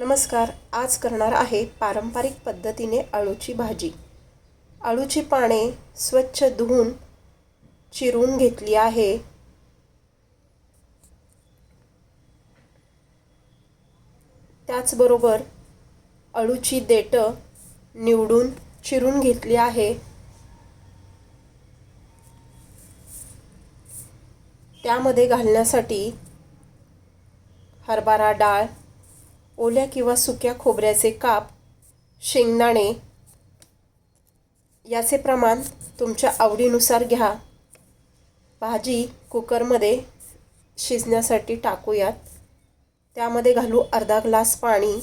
नमस्कार आज करणार आहे पारंपरिक पद्धतीने अळूची भाजी. अळूची पाने स्वच्छ धुवून चिरून घेतली आहे. त्याचबरोबर अळूची देठं निवडून चिरून घेतली आहे. त्यामध्ये घालण्यासाठी हरभरा डाळ ओल्या किंवा सुक्या खोबऱ्याचे काप शेंगदाणे याचे प्रमाण तुमच्या आवडीनुसार घ्या. भाजी कुकरमध्ये शिजण्यासाठी टाकूयात. त्यामध्ये घालू अर्धा ग्लास पाणी.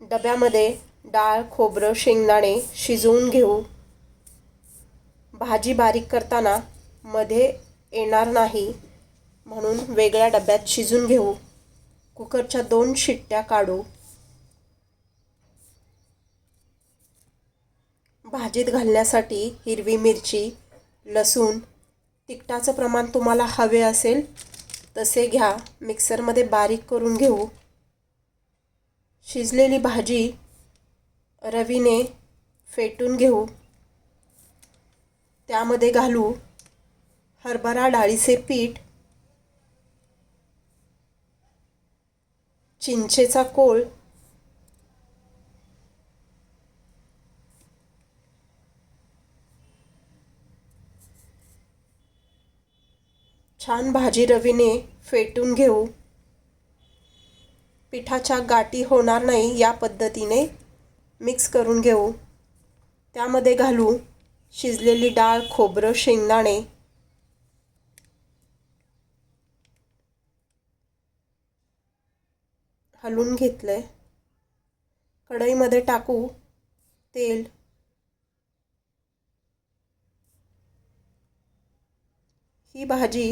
डब्यामध्ये डाळ खोबरं शेंगदाणे शिजवून घेऊ. भाजी बारीक करताना मध्ये येणार नाही म्हणून वेगळ्या डब्यात शिजून घेऊ. कुकरच्या दोन शिट्ट्या काढू. भाजीत घालण्यासाठी हिरवी मिरची लसूण तिखटाचं प्रमाण तुम्हाला हवे असेल तसे घ्या. मिक्सरमध्ये बारीक करून घेऊ. शिजलेली भाजी रवीने फेटून घेऊ. त्यामध्ये घालू हरभरा डाळीचे पीठ चिंचेचा कोळ छान भाजी रवीने फेटून घेऊ. पिठाच्या गाठी होणार नाही या पद्धतीने मिक्स करून घेऊ. त्यामध्ये घालू शिजलेली डाळ खोबरं शेंगदाणे. हलवून घेतलं आहे कढईमध्ये टाकू तेल. ही भाजी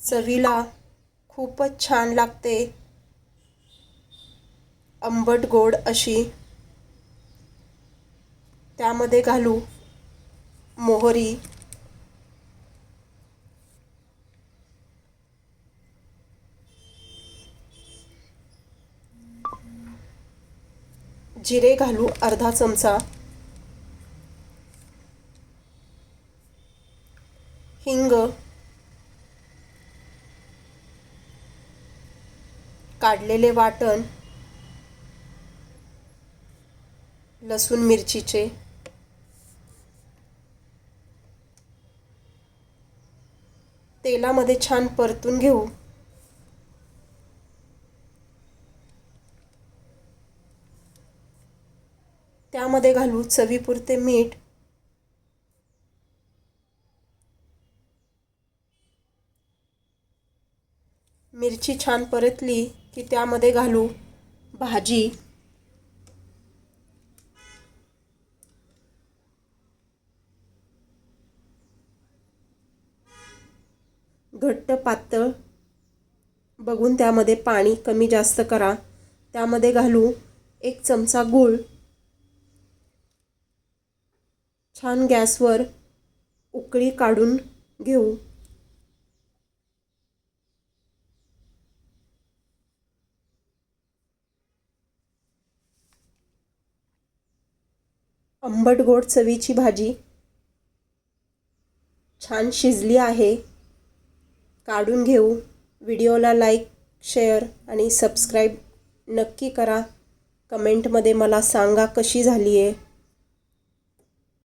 चवीला खूपच छान लागते. आंबट गोड अशी. त्यामध्ये घालू मोहरी. जिरे घालू अर्धा चमचा. हिंग. काढलेले वाटण. लसूण मिरचीचे. तेलामध्ये छान परतून घेऊ. त्यामध्ये घालू चवीपुरते मीठ. मिरची छान परतली की त्यामध्ये घालू भाजी. घट्ट पातळ. बघून त्यामध्ये पाणी कमी जास्त करा. त्यामध्ये घालू एक चमचा गूळ. छान गॅसवर उकळी काढून घेऊ. आंबट गोड चवीची भाजी. छान शिजली आहे. काढून घेऊ. व्हिडिओला लाईक शेअर आणि सबस्क्राईब नक्की करा. कमेंटमध्ये मला सांगा कशी झाली आहे